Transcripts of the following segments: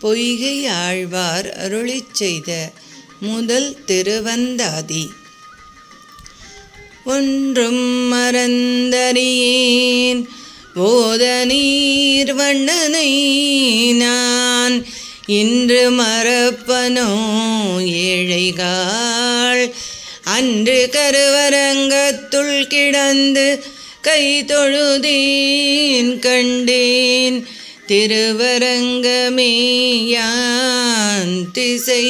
பொய்கை ஆழ்வார் அருளி செய்த முதல் திருவந்தாதி. ஒன்றும் மறந்தறியேன். ஓத நீர் வண்ணனை நான். இன்று மறப்பனோ ஏழைகாள். அன்று கருவரங்கத்துள் கிடந்து கை தொழுதேன் கண்டேன். திருவரங்கமேயான் திசை.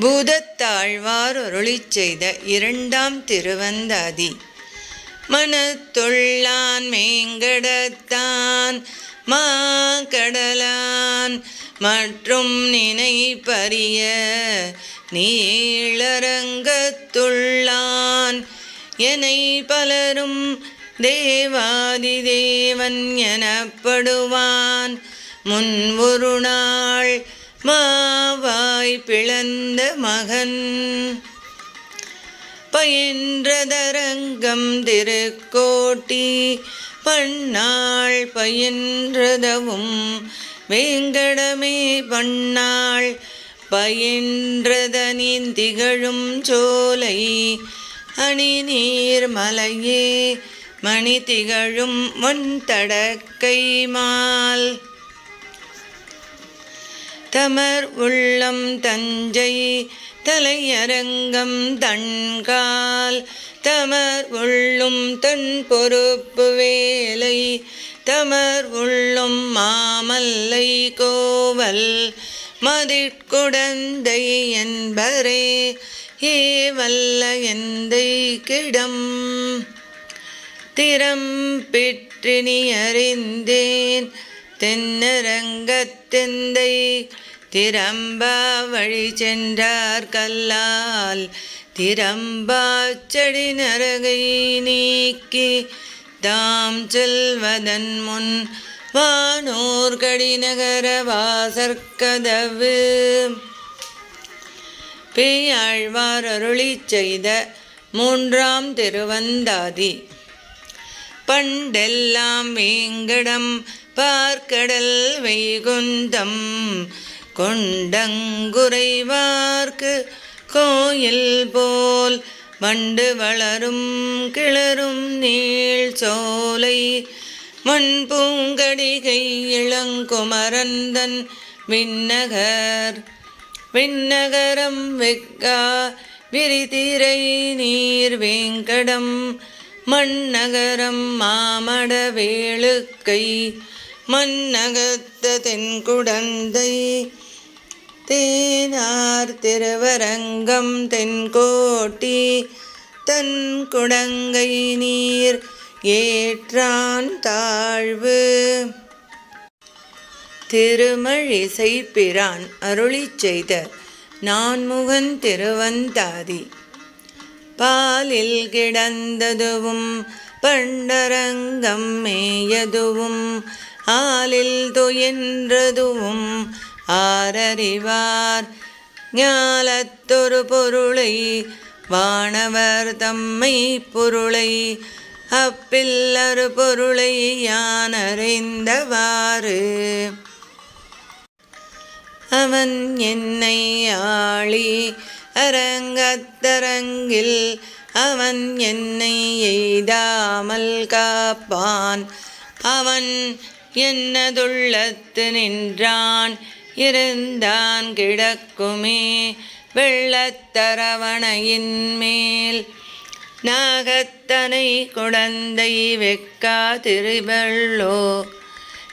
பூதத்தாழ்வார் அருளி செய்த இரண்டாம் திருவந்தாதி. மனத்துள்ளான் மேங்கடத்தான் மா கடலான் மற்றும் நினைப்பரிய நீளரங்கத்துள்ளான். என்னை பலரும் தேவாதி தேவன் எனப்படுவான். முன் ஒரு நாள் மாவாய் பிளந்த மகன். பயின்றதரங்கம் திருக்கோட்டி பண்ணாள் பயின்றதவும் வேங்கடமே பண்ணாள் பயின்றதனின் திகழும் சோலை அணி நீர் மலையே மணி திகழும் முன் தடக்கை மால். தமர் உள்ளம் தஞ்சை தலையரங்கம் தன்கால். தமர் உள்ளும் தன் பொறுப்பு வேலை. தமர் உள்ளும் மாமல்லை கோவல். மதிட்குடந்தை என்பரே ஏ வல்ல எந்தை கிடம். திறம் பெற்றினி அறிந்தேன். தென்னரங்கத்தெந்தை திரம்பா வழி சென்றார் கல்லால். திரம்பா செடி நரகை நீக்கி தாம் செல்வதன் முன் வானோர் கடிநகர வாசற்கதவு பேயாழ்வார் அருளி செய்த மூன்றாம் திருவந்தாதி. பண்டெல்லாம் வேங்கடம் பார்க்கடல் வைகுந்தம். கொண்டங்குறைவார்க்கு கோயில் போல் மண்டு வளரும் கிளரும் நீள் சோலை. மண்பூங்கடிகை இளங்குமரந்தன் விண்ணகர். விண்ணகரம் வெக்கா விரிதிரை நீர் வேங்கடம் மண்ணகரம் மாமட வேளுக்கை மன்னகத்த தென்குடந்தை தேனார் திருவரங்கம் தென்கோட்டி தன் குடங்கை நீர் ஏற்றான் தாழ்வு. திருமழிசை பிரான் அருளிச் செய்த நான்முகன் திருவந்தாதி பாலில் கிடந்ததுவும் பண்டரங்கம் மேயதுவும் ஆலில் துயின்றதுவும் ஆரறிவார். ஞாலத்தொரு பொருளை வானவர் தம்மை பொருளை அப்பில்லரு பொருளை யானறிந்தவாறு. அவன் என்னை ஆளி அரங்கத்தரங்கில் அவன் என்னை எய்தாமல் காப்பான். அவன் என்னதுள்ளத்து நின்றான் இருந்தான் கிடக்குமே வெள்ளத்தரவணையின் மேல். நாகத்தனை குழந்தை வெக்கா திருவள்ளோ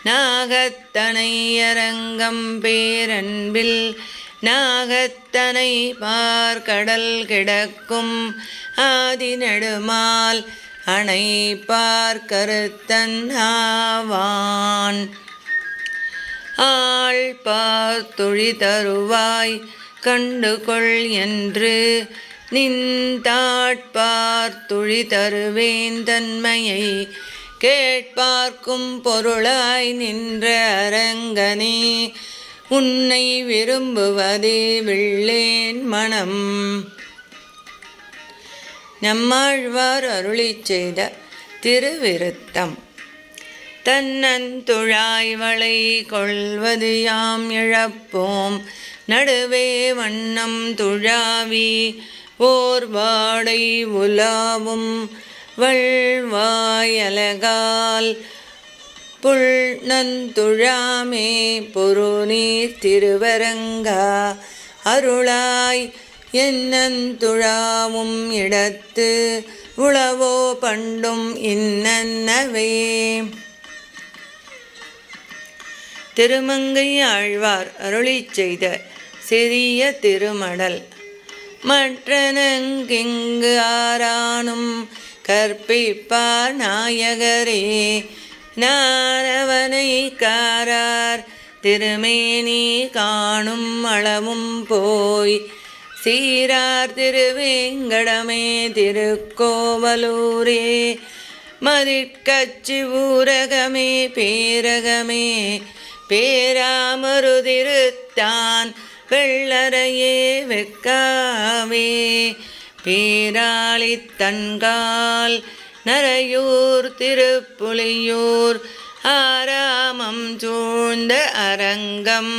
நாகத்தனை அரங்கம் பேரன்பில் நாகத்தனை பார்க்கடல் கிடக்கும் ஆதி நெடுமால் அணை பார்க்கருத்தன் ஆவான். ஆள் பார்த்துழி தருவாய் கண்டுகொள் என்று நின்றாட்பார்த்துழி தருவேன் தன்மையை கேட்பார்க்கும் பொருளாய் நின்ற அரங்கனே உன்னை விரும்புவதே வெள்ளேன் மனம். நம்மாழ்வார் அருளி செய்த திருவிருத்தம். தன்னந்துழாய்வளை கொள்வது யாம் இழப்போம். நடுவே வண்ணம் துழாவி ஓர் வாடை உலாவும் வள்வாயலகால் புல் நந்துழாமே பொருநீர் திருவரங்கா. அருளாய் என்னந்துழாவும் இடத்து உளவோ பண்டும் இன்னன்னவே. திருமங்கை ஆழ்வார் அருளி செய்த சிறிய திருமடல் மற்றனங்கிங்கு ஆரானும் கற்பிப்பார் நாயகரே. நாரவனை காரார் திருமேனி காணும் அளவும் போய் சீரார் திருவேங்கடமே திருக்கோவலூரே. மதிக்கச்சி ஊரகமே பேரகமே. பேராமருதிருத்தான் வெள்ளரையே வெக்காவே. பேராளி தன்கால் நரையூர் திருப்புலியூர் ஆராமம் சூழ்ந்த அரங்கம்.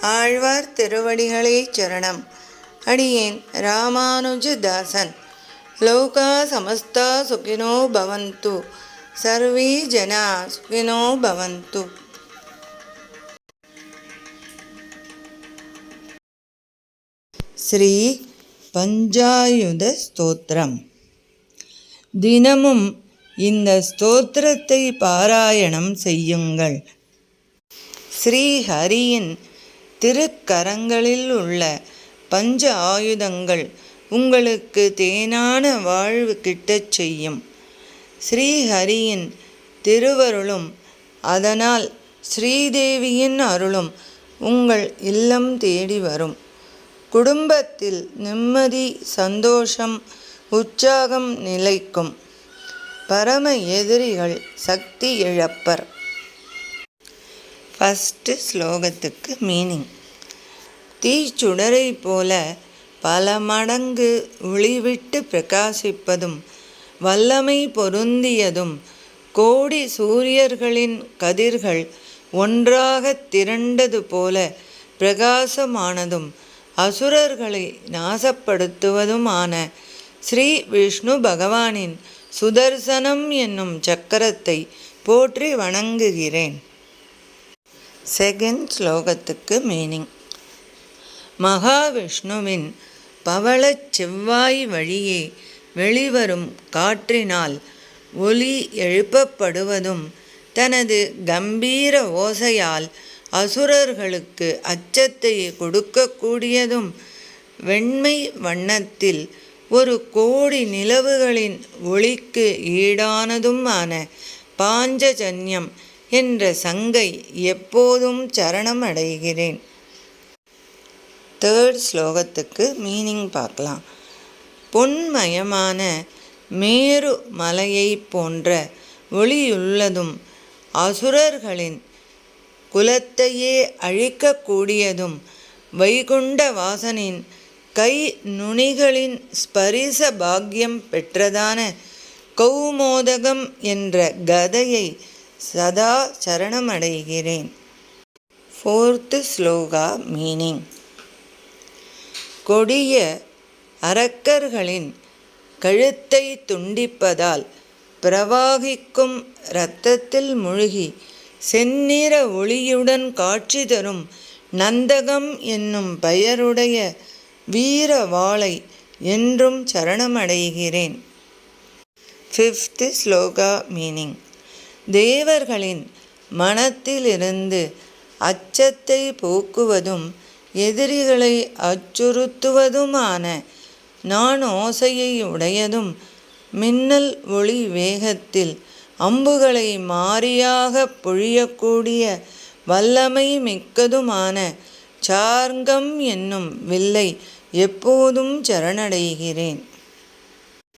ஆழ்வார் திருவடிகளே சரணம். அடியேன் ராமானுஜதாசன். லோகா சமஸ்தா சுகினோ பவந்து. சர்வே ஜனா சுகினோ பவந்து. ஸ்ரீ பஞ்சாயுத ஸ்தோத்திரம். தினமும் இந்த ஸ்தோத்திரத்தை பாராயணம் செய்யுங்கள். ஸ்ரீஹரியின் திருக்கரங்களில் உள்ள பஞ்ச ஆயுதங்கள் உங்களுக்கு தேனான வாழ்வு கிட்டச் செய்யும். ஸ்ரீஹரியின் திருவருளும் அதனால் ஸ்ரீதேவியின் அருளும் உங்கள் இல்லம் தேடி வரும். குடும்பத்தில் நிம்மதி சந்தோஷம் உற்சாகம் நிலைக்கும். பரம எதிரிகள் சக்தி இழப்பர். ஃபஸ்ட்டு ஸ்லோகத்துக்கு மீனிங் தீச்சுடரை போல பல மடங்கு ஒளிவிட்டு பிரகாசிப்பதும் வல்லமை பொருந்தியதும் கோடி சூரியர்களின் கதிர்கள் ஒன்றாக திரண்டது போல பிரகாசமானதும் அசுரர்களை நாசப்படுத்துவதுமான ஸ்ரீ விஷ்ணு பகவானின் சுதர்சனம் என்னும் சக்கரத்தை போற்றி வணங்குகிறேன். செகண்ட் ஸ்லோகத்துக்கு மீனிங் மகாவிஷ்ணுவின் பவளச் செவ்வாய் வழியே வெளிவரும் காற்றினால் ஒலி எழுப்பப்படுவதும் தனது கம்பீர ஓசையால் அசுரர்களுக்கு அச்சத்தை கொடுக்கக்கூடியதும் வெண்மை வண்ணத்தில் ஒரு கோடி நிலவுகளின் ஒளிக்கு ஈடானதுமான பாஞ்சஜன்யம் என்ற சங்கை எப்போதும் சரணம் அடைகிறேன் தேர்ட் ஸ்லோகத்துக்கு மீனிங் பார்க்கலாம். பொன்மயமான மேரு மலையை போன்ற ஒளியுள்ளதும் அசுரர்களின் குலத்தையே அழிக்கக்கூடியதும் வைகுண்ட வாசனின் கை நுனிகளின் ஸ்பரிச பாக்கியம் பெற்றதான கௌமோதகம் என்ற கதையை சதா சரணமடைகிறேன். ஃபோர்த்து ஸ்லோகா மீனிங் கொடிய அரக்கர்களின் கழுத்தை துண்டிப்பதால் பிரவாகிக்கும் இரத்தத்தில் முழுகி செந்நிற ஒளியுடன் காட்சி தரும் நந்தகம் என்னும் பெயருடைய வீர வாளை என்றும் சரணமடைகிறேன். ஃபிஃப்த்து ஸ்லோகா மீனிங் தேவர்களின் மனத்திலிருந்து அச்சத்தை போக்குவதும் எதிரிகளை அச்சுறுத்துவதுமான நான் ஓசையை உடையதும் மின்னல் ஒளி வேகத்தில் அம்புகளை மாறியாக பொழியக்கூடிய வல்லமை மிக்கதுமான சார்கம் என்னும் வில்லை எப்போதும் சரணடைகிறேன்.